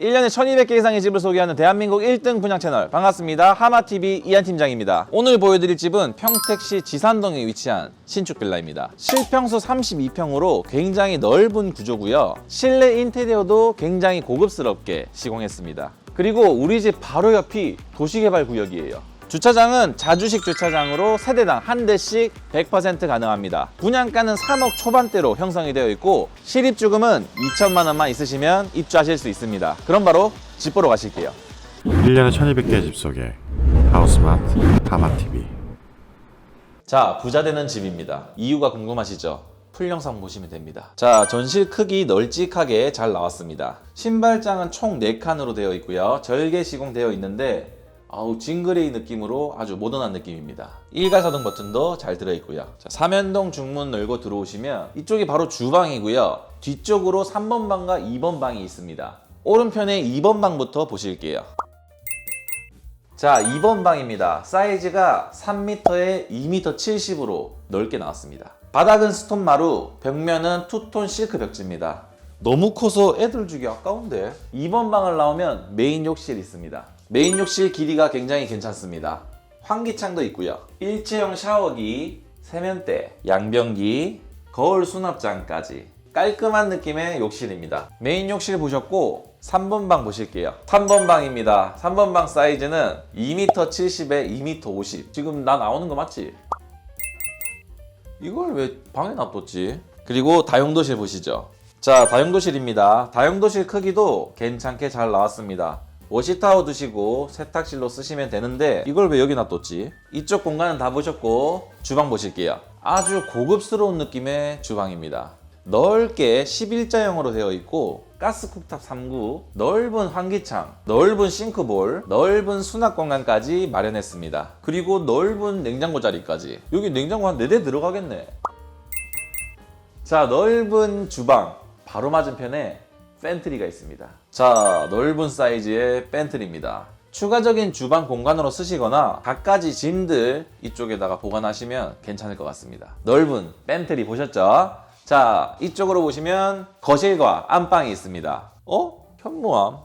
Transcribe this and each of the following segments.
1년에 1200개 이상의 집을 소개하는 대한민국 1등 분양 채널 반갑습니다. 하마TV 이한 팀장입니다. 오늘 보여드릴 집은 평택시 지산동에 위치한 신축 빌라입니다. 실평수 32평으로 굉장히 넓은 구조고요. 실내 인테리어도 굉장히 고급스럽게 시공했습니다. 그리고 우리 집 바로 옆이 도시개발 구역이에요. 주차장은 자주식 주차장으로 세대당 한 대씩 100% 가능합니다. 분양가는 3억 초반대로 형성이 되어 있고 실입주금은 2천만 원만 있으시면 입주하실 수 있습니다. 그럼 바로 집 보러 가실게요. 1년에 1200개의 집 소개 하우스마트 하마TV 자, 부자 되는 집입니다. 이유가 궁금하시죠? 풀 영상 보시면 됩니다. 자, 전실 크기 널찍하게 잘 나왔습니다. 신발장은 총 4칸으로 되어 있고요. 절개 시공되어 있는데 아우 징그레이 느낌으로 아주 모던한 느낌입니다. 일가사동 버튼도 잘 들어있고요. 자, 삼연동 중문 열고 들어오시면 이쪽이 바로 주방이고요. 뒤쪽으로 3번 방과 2번 방이 있습니다. 오른편에 2번 방부터 보실게요. 자, 2번 방입니다. 사이즈가 3m에 2m 70으로 넓게 나왔습니다. 바닥은 스톤 마루, 벽면은 투톤 실크 벽지입니다. 너무 커서 애들 주기 아까운데. 2번 방을 나오면 메인 욕실 있습니다. 메인 욕실 길이가 굉장히 괜찮습니다. 환기창도 있고요. 일체형 샤워기, 세면대, 양변기, 거울 수납장까지 깔끔한 느낌의 욕실입니다. 메인 욕실 보셨고 3번 방 보실게요. 3번 방입니다. 3번 방 사이즈는 2m 70에 2m 50. 지금 나 나오는 거 맞지? 이걸 왜 방에 놔뒀지? 그리고 다용도실 보시죠. 자, 다용도실입니다. 다용도실 크기도 괜찮게 잘 나왔습니다. 워시타워 두시고 세탁실로 쓰시면 되는데 이걸 왜 여기 놔뒀지? 이쪽 공간은 다 보셨고 주방 보실게요. 아주 고급스러운 느낌의 주방입니다. 넓게 11자형으로 되어 있고 가스 쿡탑 3구, 넓은 환기창, 넓은 싱크볼, 넓은 수납 공간까지 마련했습니다. 그리고 넓은 냉장고 자리까지. 여기 냉장고 한 4대 들어가겠네. 자, 넓은 주방 바로 맞은편에 팬트리가 있습니다. 자, 넓은 사이즈의 팬트리입니다. 추가적인 주방 공간으로 쓰시거나 갖가지 짐들 이쪽에다가 보관하시면 괜찮을 것 같습니다. 넓은 팬트리 보셨죠? 자, 이쪽으로 보시면 거실과 안방이 있습니다. 어? 현무암?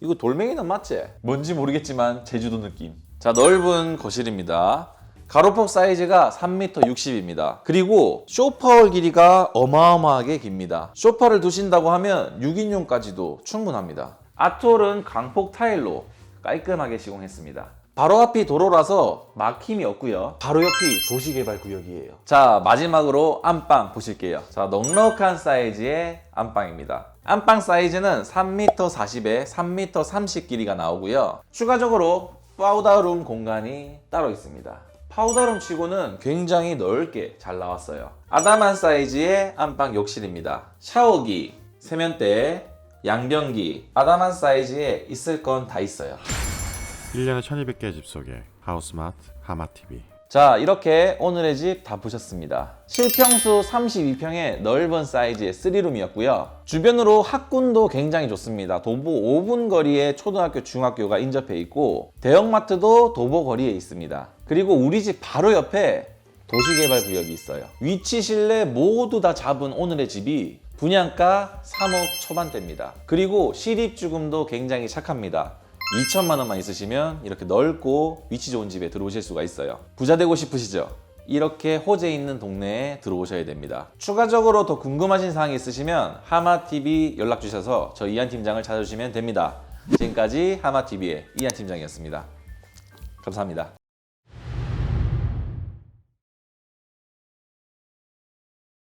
이거 돌멩이는 맞지? 뭔지 모르겠지만 제주도 느낌. 자, 넓은 거실입니다. 가로폭 사이즈가 3m 60입니다. 그리고 쇼파월 길이가 어마어마하게 깁니다. 쇼파를 두신다고 하면 6인용까지도 충분합니다. 아톨은 강폭 타일로 깔끔하게 시공했습니다. 바로 앞이 도로라서 막힘이 없고요. 바로 옆이 도시개발 구역이에요. 자 마지막으로 안방 보실게요. 자 넉넉한 사이즈의 안방입니다. 안방 사이즈는 3m 40에 3m 30 길이가 나오고요. 추가적으로 파우더룸 공간이 따로 있습니다. 파우더룸 치고는 굉장히 넓게 잘 나왔어요. 아담한 사이즈의 안방 욕실입니다. 샤워기, 세면대, 양변기, 아담한 사이즈에 있을 건 다 있어요. 1년에 1200개의 집 소개 하우스마트 하마TV 자 이렇게 오늘의 집 다 보셨습니다. 실평수 32평의 넓은 사이즈의 3룸이었고요. 주변으로 학군도 굉장히 좋습니다. 도보 5분 거리에 초등학교 중학교가 인접해 있고 대형마트도 도보 거리에 있습니다. 그리고 우리 집 바로 옆에 도시개발 구역이 있어요. 위치 실내 모두 다 잡은 오늘의 집이 분양가 3억 초반대입니다. 그리고 실입주금도 굉장히 착합니다 2천만 원만 있으시면 이렇게 넓고 위치 좋은 집에 들어오실 수가 있어요. 부자 되고 싶으시죠? 이렇게 호재 있는 동네에 들어오셔야 됩니다. 추가적으로 더 궁금하신 사항이 있으시면 하마TV 연락 주셔서 저 이한 팀장을 찾아주시면 됩니다. 지금까지 하마TV의 이한 팀장이었습니다. 감사합니다.